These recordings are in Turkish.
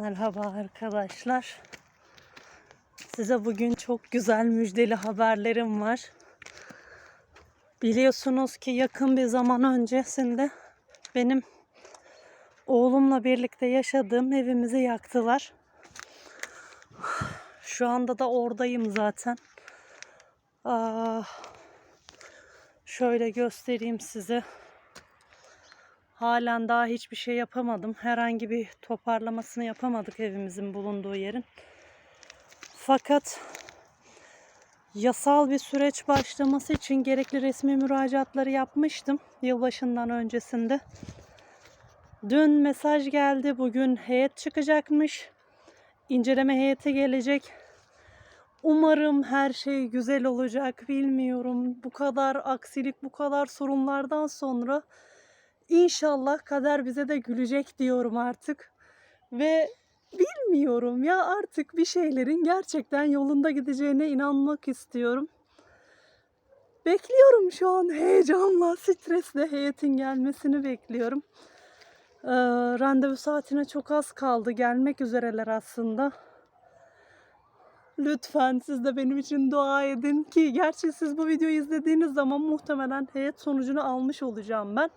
Merhaba arkadaşlar. Size bugün çok güzel müjdeli haberlerim var. Biliyorsunuz ki yakın bir zaman öncesinde benim oğlumla birlikte yaşadığım evimizi yaktılar. Şu anda da oradayım zaten. Aa, şöyle göstereyim size. Halen daha hiçbir şey yapamadım. Herhangi bir toparlamasını yapamadık evimizin bulunduğu yerin. Fakat yasal bir süreç başlaması için gerekli resmi müracaatları yapmıştım yılbaşından öncesinde. Dün mesaj geldi. Bugün heyet çıkacakmış. İnceleme heyeti gelecek. Umarım her şey güzel olacak. Bilmiyorum. Bu kadar aksilik, bu kadar sorunlardan sonra İnşallah kader bize de gülecek diyorum artık. Ve bilmiyorum ya artık bir şeylerin gerçekten yolunda gideceğine inanmak istiyorum. Bekliyorum şu an heyecanla, stresle heyetin gelmesini bekliyorum. Ee, randevu saatine çok az kaldı. Gelmek üzereler aslında. Lütfen siz de benim için dua edin ki gerçi siz bu videoyu izlediğiniz zaman muhtemelen heyet sonucunu almış olacağım ben.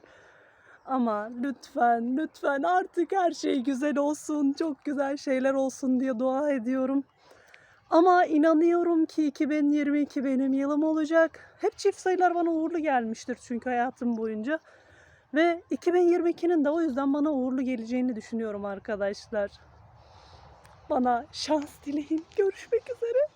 Ama lütfen lütfen artık her şey güzel olsun, çok güzel şeyler olsun diye dua ediyorum. Ama inanıyorum ki 2022 benim yılım olacak. Hep çift sayılar bana uğurlu gelmiştir çünkü hayatım boyunca. Ve 2022'nin de o yüzden bana uğurlu geleceğini düşünüyorum arkadaşlar. Bana şans dileyin. Görüşmek üzere.